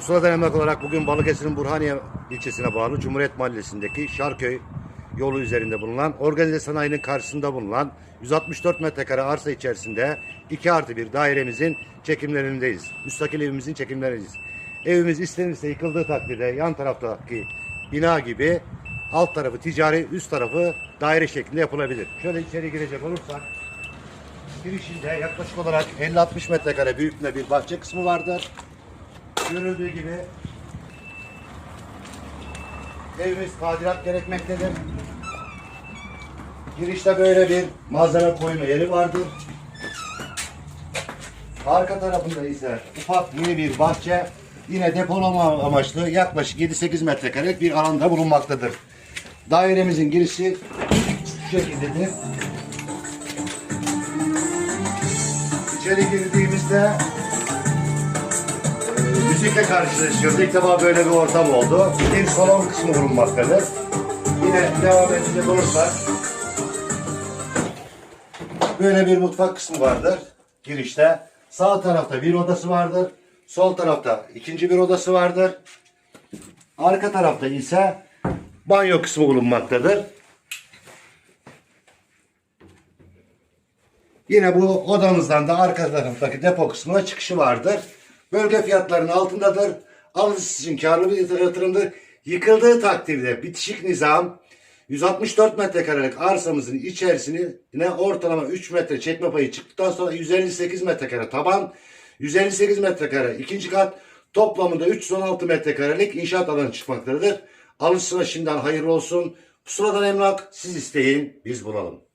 Pusuladan emlak olarak bugün Balıkesir'in Burhaniye ilçesine bağlı Cumhuriyet Mahallesi'ndeki Şarköy yolu üzerinde bulunan organize sanayinin karşısında bulunan 164 metrekare arsa içerisinde 2 artı bir dairemizin çekimlerindeyiz. Müstakil evimizin çekimlerindeyiz. Evimiz istenirse yıkıldığı takdirde yan taraftaki bina gibi alt tarafı ticari, üst tarafı daire şeklinde yapılabilir. Şöyle içeri girecek olursak girişinde yaklaşık olarak 50-60 metrekare büyüklüğünde bir bahçe kısmı vardır. Görüldüğü gibi evimiz tadilat gerekmektedir. Girişte böyle bir malzeme koyma yeri vardır. Arka tarafında ise ufak yeni bir bahçe yine depolama amaçlı yaklaşık 7-8 metrekarelik bir alanda bulunmaktadır. Dairemizin girişi şu şekildedir. İçeri girdiğimizde müzikle karşılaşıyoruz. İlk defa böyle bir ortam oldu. Bir salon kısmı bulunmaktadır. Yine devam edecek olursak böyle bir mutfak kısmı vardır girişte. Sağ tarafta bir odası vardır. Sol tarafta ikinci bir odası vardır. Arka tarafta ise banyo kısmı bulunmaktadır. Yine bu odamızdan da arka taraftaki depo kısmına çıkışı vardır. Bölge fiyatlarının altındadır. Alıcısı için karlı bir yatırımdır. Yıkıldığı takdirde bitişik nizam 164 metrekarelik arsamızın içerisine ortalama 3 metre çekme payı çıktıktan sonra 158 metrekare taban, 158 metrekare ikinci kat, toplamında 316 metrekarelik inşaat alanı çıkmaktadır. Alıcısına şimdiden hayırlı olsun. Pusuladan emlak siz isteyin biz bulalım.